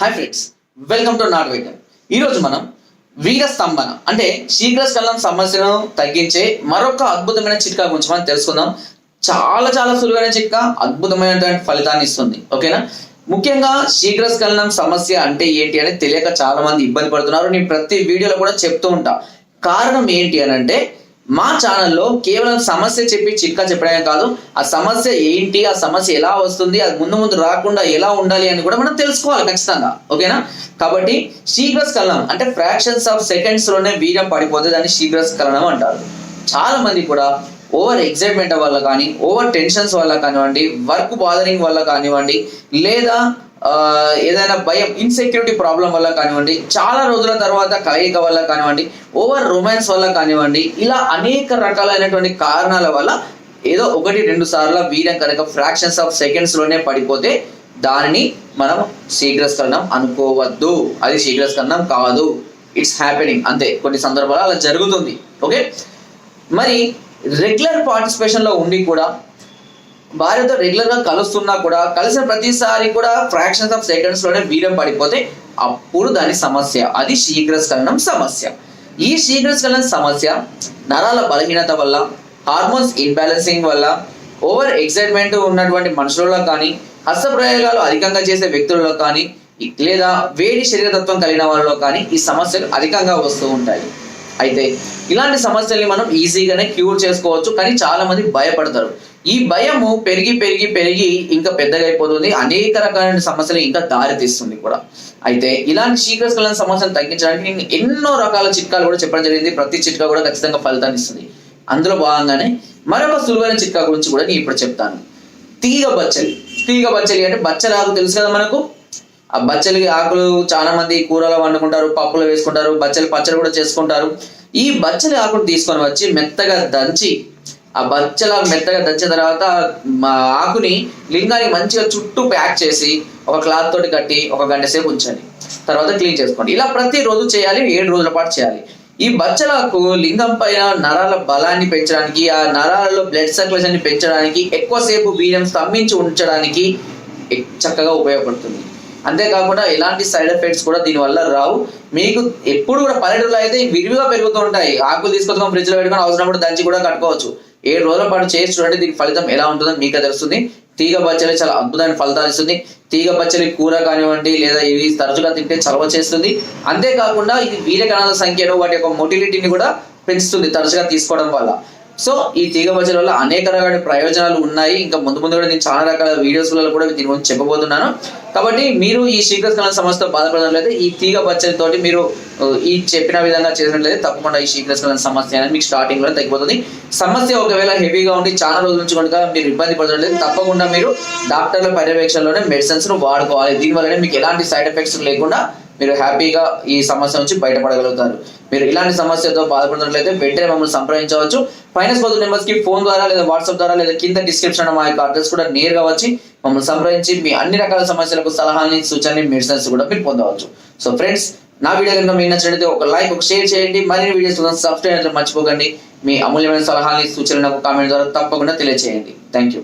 Hi friends welcome to నాట్ welcome ఈరోజు మనం వీర స్తంభన అంటే శీఘ్రస్కలనం సమస్యను తగ్గించే మరొక అద్భుతమైన చిట్కా గురించి మనం తెలుసుకుందాం. చాలా చాలా సులువైన చిట్కా అద్భుతమైనటువంటి ఫలితాన్ని ఇస్తుంది. ఓకేనా? ముఖ్యంగా శీఘ్రస్కలనం సమస్య అంటే ఏంటి అనేది తెలియక చాలా మంది ఇబ్బంది పడుతున్నారు. నేను ప్రతి వీడియోలో కూడా చెప్తూ ఉంటా. కారణం ఏంటి అని అంటే మా ఛానల్లో కేవలం సమస్య చెప్పి చిక్కా చెప్పడమే కాదు ఆ సమస్య ఏంటి ఆ సమస్య ఎలా వస్తుంది అది ముందు ముందు రాకుండా ఎలా ఉండాలి అని కూడా మనం తెలుసుకోవాలి ఖచ్చితంగా ఓకేనా? కాబట్టి శీఘ్రస్ఖలనం అంటే ఫ్రాక్షన్స్ ఆఫ్ సెకండ్స్లోనే వీర్యం పడిపోతే దాన్ని శీఘ్రస్ఖలనం అంటారు. చాలా మంది కూడా ఓవర్ ఎక్సైట్మెంట్ వల్ల కానీ ఓవర్ టెన్షన్స్ వల్ల కానివ్వండి వర్క్ బాదరింగ్ వల్ల కానివ్వండి లేదా ఏదైనా భయం ఇన్సెక్యూరిటీ ప్రాబ్లం వల్ల కానివ్వండి చాలా రోజుల తర్వాత కలయిక వల్ల కానివ్వండి ఓవర్ రొమాన్స్ వల్ల కానివ్వండి ఇలా అనేక రకాలైనటువంటి కారణాల వల్ల ఏదో ఒకటి రెండు సార్లు వీరం కనుక ఫ్రాక్షన్స్ ఆఫ్ సెకండ్స్లోనే పడిపోతే దానిని మనం శీఘ్రస్కరణం అనుకోవద్దు. అది శీఘ్రస్కరణం కాదు. ఇట్స్ హ్యాపెనింగ్ అంతే. కొన్ని సందర్భాలు అలా జరుగుతుంది. ఓకే మరి రెగ్యులర్ పార్టిసిపేషన్లో ఉండి కూడా భార్యతో రెగ్యులర్గా కలుస్తున్నా కూడా కలిసిన ప్రతిసారి కూడా ఫ్రాక్షన్స్ ఆఫ్ సెకండ్స్లోనే వీర్యం పడిపోతే అప్పుడు దాని సమస్య. అది శీఘ్రస్ఖలనం సమస్య. ఈ శీఘ్రస్ఖలనం సమస్య నరాల బలహీనత వల్ల హార్మోన్స్ ఇన్బ్యాలెన్సింగ్ వల్ల ఓవర్ ఎక్సైట్మెంట్ ఉన్నటువంటి మనుషులలో కానీ హస్తప్రయోగాలు అధికంగా చేసే వ్యక్తులలో కానీ లేదా వేడి శరీరతత్వం కలిగిన వాళ్ళలో కానీ ఈ సమస్యలు అధికంగా వస్తూ ఉంటాయి. అయితే ఇలాంటి సమస్యల్ని మనం ఈజీగానే క్యూర్ చేసుకోవచ్చు కానీ చాలా మంది భయపడతారు. ఈ భయము పెరిగి పెరిగి పెరిగి ఇంకా పెద్దగా అయిపోతుంది అనేక రకాలైన సమస్యలు ఇంకా దారితీస్తుంది కూడా. అయితే ఇలాంటి శీఘ్రస్కలన సమస్యను తగ్గించడానికి నేను ఎన్నో రకాల చిట్కాలు కూడా చెప్పడం జరిగింది. ప్రతి చిట్కా కూడా ఖచ్చితంగా ఫలితాన్ని ఇస్తుంది. అందులో భాగంగానే మరొక సులువైన చిట్కా గురించి కూడా నేను ఇప్పుడు చెప్తాను. తీగ బచ్చలి. తీగ బచ్చలి అంటే బచ్చలాకు తెలుసు కదా మనకు? ఆ బచ్చలి ఆకులు చాలా మంది కూరలు వండుకుంటారు పప్పులో వేసుకుంటారు బచ్చలి పచ్చడి కూడా చేసుకుంటారు. ఈ బచ్చలి ఆకులు తీసుకొని వచ్చి మెత్తగా దంచి ఆ బచ్చల మెత్తగా దంచిన తర్వాత మా ఆకుని లింగానికి మంచిగా చుట్టూ ప్యాక్ చేసి ఒక క్లాత్ తోటి కట్టి ఒక గంట సేపు ఉంచండి. తర్వాత క్లీన్ చేసుకోండి. ఇలా ప్రతి రోజు చేయాలి ఏడు రోజుల పాటు చేయాలి. ఈ బచ్చలకు లింగం పైన నరాల బలాన్ని పెంచడానికి ఆ నరాలలో బ్లడ్ సర్క్యులేషన్ పెంచడానికి ఎక్కువసేపు వీర్యం స్తంభించి ఉంచడానికి చక్కగా ఉపయోగపడుతుంది. అంతేకాకుండా ఎలాంటి సైడ్ ఎఫెక్ట్స్ కూడా దీనివల్ల రావు. మీకు ఎప్పుడు కూడా పల్లెటూరులో అయితే విరివిగా పెరుగుతూ ఉంటాయి. ఆకులు తీసుకొచ్చుకొని ఫ్రిడ్జ్లో పెట్టుకొని అవసరం కూడా దంచి కూడా కట్టుకోవచ్చు. ఏడు రోజుల పాటు చేసి చూడండి దీని ఫలితం ఎలా ఉంటుందో మీకే తెలుస్తుంది. తీగ పచ్చడి చాలా అద్భుతమైన ఫలితాలు ఇస్తుంది. తీగ పచ్చడి కూర కానివ్వండి లేదా ఇవి తరచుగా తింటే చలవ చేస్తుంది. అంతేకాకుండా ఇది వీర్య కణాల సంఖ్యను వాటి యొక్క మొటిలిటీని కూడా పెంచుతుంది తరచుగా తీసుకోవడం వల్ల. సో ఈ తీగ మధ్యల వల్ల అనేక రకాల ప్రయోజనాలు ఉన్నాయి. ఇంకా ముందు ముందు కూడా నేను చాలా రకాల వీడియోస్లలో కూడా దీని గురించి చెప్పబోతున్నాను. కాబట్టి మీరు ఈ శీఘ్రస్కలన సమస్యతో బాధపడినట్లయితే ఈ తీగ పచ్చలితోటి మీరు ఈ చెప్పిన విధంగా చేసినట్లయితే తప్పకుండా ఈ శీఘ్రస్కలన సమస్య అనేది మీకు స్టార్టింగ్లో తగ్గిపోతుంది. సమస్య ఒకవేళ హెవీగా ఉండి చాలా రోజుల నుంచి కనుక మీరు ఇబ్బంది పడుతున్నట్లయితే తప్పకుండా మీరు డాక్టర్ల పర్యవేక్షణలోనే మెడిసిన్స్ను వాడుకోవాలి. దీనివల్లనే మీకు ఎలాంటి సైడ్ ఎఫెక్ట్స్ లేకుండా మీరు హ్యాపీగా ఈ సమస్య నుంచి బయటపడగలుగుతారు. మీరు ఇలాంటి సమస్యతో బాధపడుతున్నట్లయితే వెంటనే మమ్మల్ని సంప్రదించవచ్చు. ఫైనాన్స్ స్పోదు నెంబర్స్కి ఫోన్ ద్వారా లేదా వాట్సాప్ ద్వారా లేదా కింద డిస్క్రిప్షన్ మా యొక్క అడ్రస్ కూడా నేరుగా వచ్చి మమ్మల్ని సంప్రదించి మీ అన్ని రకాల సమస్యలకు సలహాని సూచనని మెడిసిన్స్ కూడా మీరు పొందవచ్చు. సో ఫ్రెండ్స్ నా వీడియో కనుక మీకు నచ్చినట్లయితే ఒక లైక్ ఒక షేర్ చేయండి. మరిన్ని వీడియోస్ సబ్స్క్రైబ్ మర్చిపోకండి. మీ అమూల్యమైన సలహాని సూచనలు నాకు కామెంట్ ద్వారా తప్పకుండా తెలియజేయండి థ్యాంక్ యూ